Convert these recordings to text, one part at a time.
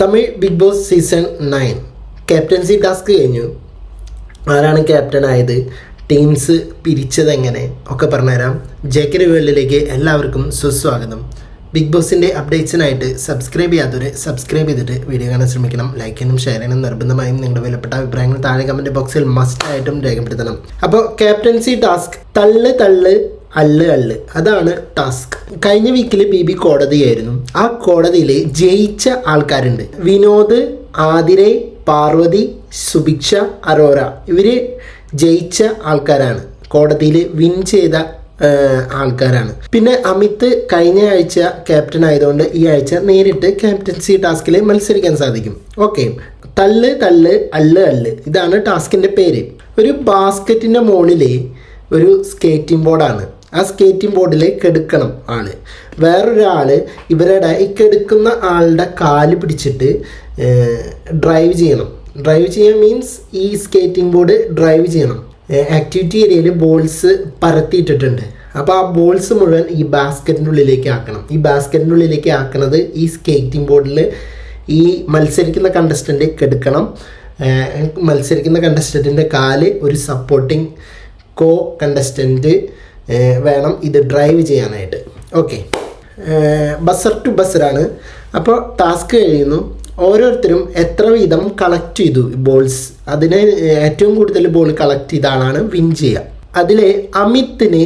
Tamil Bigg Boss season nine. Captaincy task കഴിഞ്ഞു. ആരാണ് captain ആയത്? ടീംസ് പിരിച്ചത് എങ്ങനെ? ഒക്കെ പറഞ്ഞുതരാം. ജേക്കർ വേൾഡിലേക്ക് എല്ലാവർക്കും സുസ്വാഗതം. ബിഗ് ബോസിന്റെ അപ്ഡേറ്റ്സിനായിട്ട് സബ്സ്ക്രൈബ് ചെയ്യാത്തവർ സബ്സ്ക്രൈബ് ചെയ്തിട്ട് വീഡിയോ കാണാൻ ശ്രമിക്കണം. ലൈക്ക് ചെയ്യണം ഷെയർ ചെയ്യണം. നിർബന്ധമായും നിങ്ങളുടെ വിലപ്പെട്ട അഭിപ്രായങ്ങൾ താഴെ കമന്റ് ബോക്സിൽ മസ്റ്റായിട്ടും രേഖപ്പെടുത്തണം. അപ്പോൾ ക്യാപ്റ്റൻസി ടാസ്ക് തള്ള് തള്ള് അള്ള് അല്ല് അതാണ് ടാസ്ക്. കഴിഞ്ഞ വീക്കിൽ ബി ബി കോടതിയായിരുന്നു ആ കോടതിയിൽ ജയിച്ച ആൾക്കാരുണ്ട്. വിനോദ് ആതിരെ പാർവതി സുഭിക്ഷ അറോറ. ഇവർ ജയിച്ച ആൾക്കാരാണ്. കോടതിയിൽ വിൻ ചെയ്ത ആൾക്കാരാണ്. പിന്നെ അമിത് കഴിഞ്ഞ ആഴ്ച ക്യാപ്റ്റൻ ആയതുകൊണ്ട് ഈ ആഴ്ച നേരിട്ട് ക്യാപ്റ്റൻസി ടാസ്കിൽ മത്സരിക്കാൻ സാധിക്കും. ഓക്കെ തല്ല് തല്ല് അല്ല് അല്ല്. ഇതാണ് ടാസ്കിന്റെ പേര്. ഒരു ബാസ്ക്കറ്റിന്റെ മുകളിൽ ഒരു സ്കേറ്റിംഗ് ബോർഡാണ് ആ സ്കേറ്റിംഗ് ബോർഡിലേക്ക് എടുക്കണം ആൾ. വേറൊരാൾ ഇവരുടെ ഈ കെടുക്കുന്ന ആളുടെ കാൽ പിടിച്ചിട്ട് ഡ്രൈവ് ചെയ്യണം. ഡ്രൈവ് ചെയ്യാൻ മീൻസ് ഈ സ്കേറ്റിംഗ് ബോർഡ് ഡ്രൈവ് ചെയ്യണം. ആക്ടിവിറ്റി ഏരിയയിൽ ബോൾസ് പരത്തിയിട്ടിട്ടുണ്ട്. അപ്പോൾ ആ ബോൾസ് മുഴുവൻ ഈ ബാസ്ക്കറ്റിനുള്ളിലേക്ക് ആക്കണം. ഈ ബാസ്ക്കറ്റിനുള്ളിലേക്ക് ആക്കണത് ഈ സ്കേറ്റിംഗ് ബോർഡിൽ ഈ മത്സരിക്കുന്ന കണ്ടസ്റ്റന്റ് കെടുക്കണം. മത്സരിക്കുന്ന കണ്ടസ്റ്റന്റിന്റെ കാൽ ഒരു സപ്പോർട്ടിങ് കോ കണ്ടസ്റ്റന്റ് വേണം ഇത് ഡ്രൈവ് ചെയ്യാനായിട്ട്. ഓക്കെ ബസർ ടു ബസറാണ് അപ്പോൾ ടാസ്ക് കഴിയുന്നു. ഓരോരുത്തരും എത്ര വീതം കളക്ട് ചെയ്തു ബോൾസ് അതിന് ഏറ്റവും കൂടുതൽ ബോൾ കളക്ട് ചെയ്ത ആളാണ് വിൻ ചെയ്യുക. അതിൽ അമിത്തിന്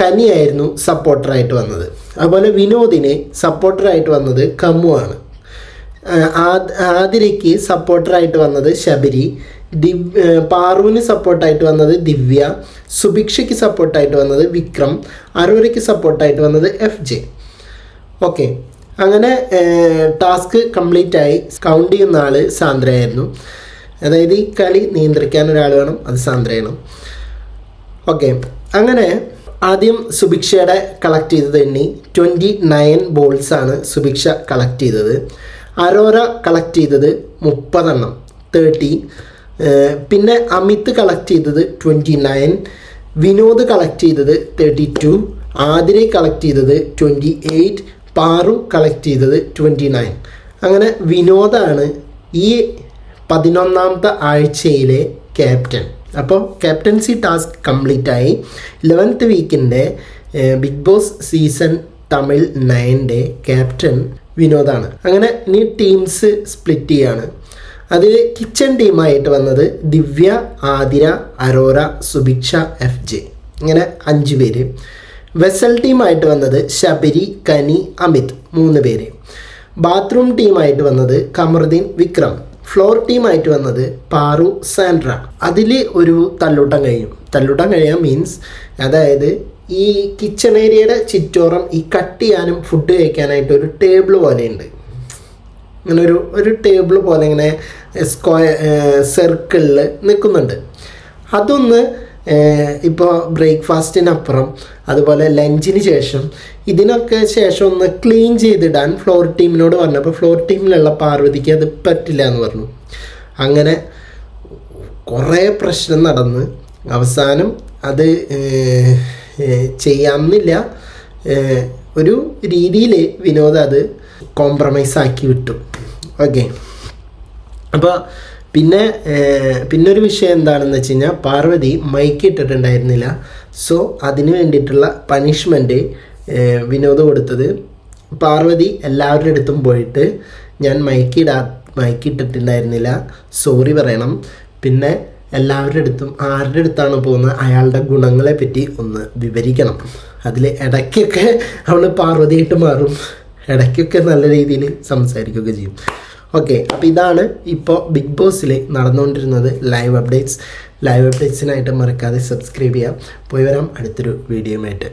കനിയായിരുന്നു സപ്പോർട്ടറായിട്ട് വന്നത്. അതുപോലെ വിനോദിന് സപ്പോർട്ടറായിട്ട് വന്നത് കമ്മു ആണ് ആതിരയ്ക്ക് സപ്പോർട്ടറായിട്ട് വന്നത് ശബരി ദിവ് പാറുവിന് സപ്പോർട്ടായിട്ട് വന്നത് ദിവ്യ സുഭിക്ഷയ്ക്ക് സപ്പോർട്ടായിട്ട് വന്നത് വിക്രം അരൂരയ്ക്ക് സപ്പോർട്ടായിട്ട് വന്നത് എഫ് ജെ. ഓക്കെ അങ്ങനെ ടാസ്ക് കംപ്ലീറ്റ് ആയി കൗണ്ട് ചെയ്യുന്ന ആൾ സാന്ദ്രയായിരുന്നു. അതായത് ഈ കളി നിയന്ത്രിക്കാൻ ഒരാൾ വേണം അത് സാന്ദ്രയാണ് ഓക്കെ അങ്ങനെ ആദ്യം സുഭിക്ഷയുടെ കളക്ട് ചെയ്തത് എണ്ണി. ട്വന്റി നയൻ ബോൾസാണ് സുഭിക്ഷ കളക്ട് ചെയ്തത്. അരോര കളക്ട് ചെയ്തത് മുപ്പതെണ്ണം തേർട്ടീൻ പിന്നെ അമിത് കളക്ട് ചെയ്തത് ട്വന്റി നയൻ വിനോദ് കളക്ട് ചെയ്തത് തേർട്ടി ടു ആതിരെ കളക്ട് ചെയ്തത് ട്വന്റി എയ്റ്റ് പാറു കളക്ട് ചെയ്തത് ട്വന്റി നയൻ അങ്ങനെ വിനോദാണ് ഈ പതിനൊന്നാമത്തെ ആഴ്ചയിലെ ക്യാപ്റ്റൻ അപ്പോൾ ക്യാപ്റ്റൻസി ടാസ്ക് കംപ്ലീറ്റ് ആയി. ലെവൻത്ത് വീക്കിന്റെ ബിഗ് ബോസ് സീസൺ തമിഴ് നയന്റെ ക്യാപ്റ്റൻ വിനോദാണ്. അങ്ങനെ ഇനി ടീംസ് സ്പ്ലിറ്റ് ചെയ്യാണ്. അതിൽ കിച്ചൺ ടീമായിട്ട് വന്നത് ദിവ്യ ആതിര അരോറ സുഭിക്ഷ എഫ് ജെ. ഇങ്ങനെ അഞ്ച് പേര്. വെസൽ ടീമായിട്ട് വന്നത് ശബരി കനി അമിത് മൂന്ന് പേര്. ബാത്റൂം ടീമായിട്ട് വന്നത് കമറുദ്ദീൻ വിക്രം. ഫ്ലോർ ടീമായിട്ട് വന്നത് പാറു സാൻഡ്ര. അതിൽ ഒരു തല്ലൂട്ടം കഴിയും തല്ലൂട്ടം കഴിയാൻ മീൻസ് അതായത് ഈ കിച്ചൺ ഏരിയയുടെ ചുറ്റോറം ഈ കട്ട് ചെയ്യാനും ഫുഡ് കഴിക്കാനായിട്ട് ഒരു ടേബിൾ പോലെയുണ്ട്. ഇങ്ങനെ ഒരു ഒരു ടേബിൾ പോലെ ഇങ്ങനെ സ്ക്വയർ സർക്കിളിൽ നിൽക്കുന്നുണ്ട്. അതൊന്ന് ഇപ്പോൾ ബ്രേക്ക്ഫാസ്റ്റിനപ്പുറം അതുപോലെ ലഞ്ചിന് ശേഷം ഇതിനൊക്കെ ശേഷം ഒന്ന് ക്ലീൻ ചെയ്തിടാൻ ഫ്ലോർ ടീമിനോട് പറഞ്ഞു. പറഞ്ഞപ്പോൾ ഫ്ലോർ ടീമിലുള്ള പാർവതിക്ക് അത് പറ്റില്ല എന്ന് പറഞ്ഞു. അങ്ങനെ കുറേ പ്രശ്നം നടന്ന് അവസാനം അത് ചെയ്യാമെന്നില്ല. ഒരു രീതിയിൽ വിനോദം അത് കോംപ്രമൈസ് ആക്കി വിട്ടു. ഓക്കെ അപ്പോൾ പിന്നെ പിന്നൊരു വിഷയം എന്താണെന്ന് വെച്ച് കഴിഞ്ഞാൽ പാർവതി മൈക്ക് ഇട്ടിട്ടുണ്ടായിരുന്നില്ല. സോ അതിന് വേണ്ടിയിട്ടുള്ള പണിഷ്മെന്റ് വിനോദം കൊടുത്തത് പാർവതി എല്ലാവരുടെ അടുത്തും പോയിട്ട് ഞാൻ മൈക്ക് ഇടാ മൈക്ക് ഇട്ടിട്ടുണ്ടായിരുന്നില്ല. സോറി പറയണം. പിന്നെ എല്ലാവരുടെ അടുത്തും ആരുടെ അടുത്താണ് പോകുന്നത്? അയാളുടെ ഗുണങ്ങളെ പറ്റി ഒന്ന് വിവരിക്കണം. അതിൽ ഇടയ്ക്കൊക്കെ അവൾ പാർവതിയായിട്ട് മാറും. ഇടയ്ക്കൊക്കെ നല്ല രീതിയിൽ സംസാരിക്കുകയൊക്കെ ചെയ്യും. ഓക്കെ അപ്പോൾ ഇതാണ് ഇപ്പോൾ ബിഗ് ബോസിൽ നടന്നുകൊണ്ടിരുന്നത് ലൈവ് അപ്ഡേറ്റ്സ് ലൈവ് അപ്ഡേറ്റ്സിനായിട്ട് മറക്കാതെ സബ്സ്ക്രൈബ് ചെയ്യാം. പോയി വരാം അടുത്തൊരു വീഡിയോയുമായിട്ട്